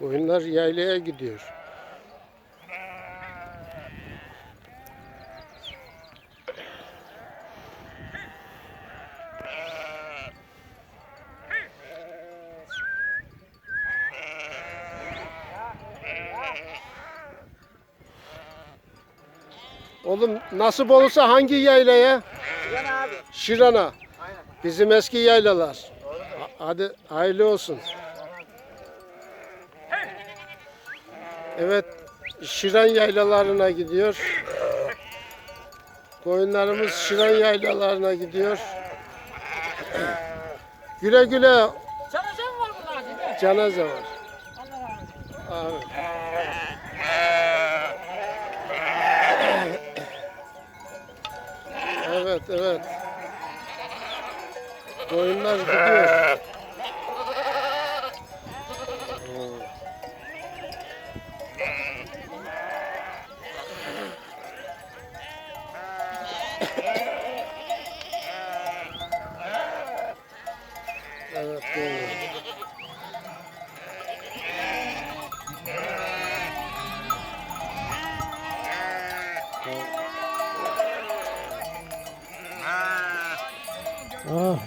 Koyunlar yaylaya gidiyor. Oğlum nasip olursa hangi yaylaya? Şiran'a. Bizim eski yaylalar. Ha- Hadi hayırlı olsun. Evet, Şiran yaylalarına gidiyor. Koyunlarımız Şiran yaylalarına gidiyor. Güle güle Cenaze mi var bunlar değil mi? cenaze var. Allah. Amin. Evet, evet. Koyunlar gidiyor. Evet, koyunlar. Ah.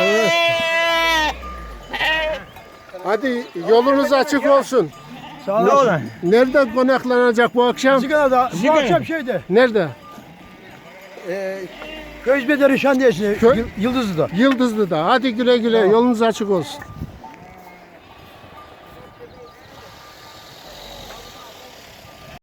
Evet. Hadi yolunuz açık olsun. Sağ olun. Nerede konaklanacak bu akşam? Sigara'da bu akşam şeyde. Nerede? E, Közbeder Şandiyesi Kö- Yıldızlı'da. Yıldızlı'da. Hadi güle güle yolunuz açık olsun.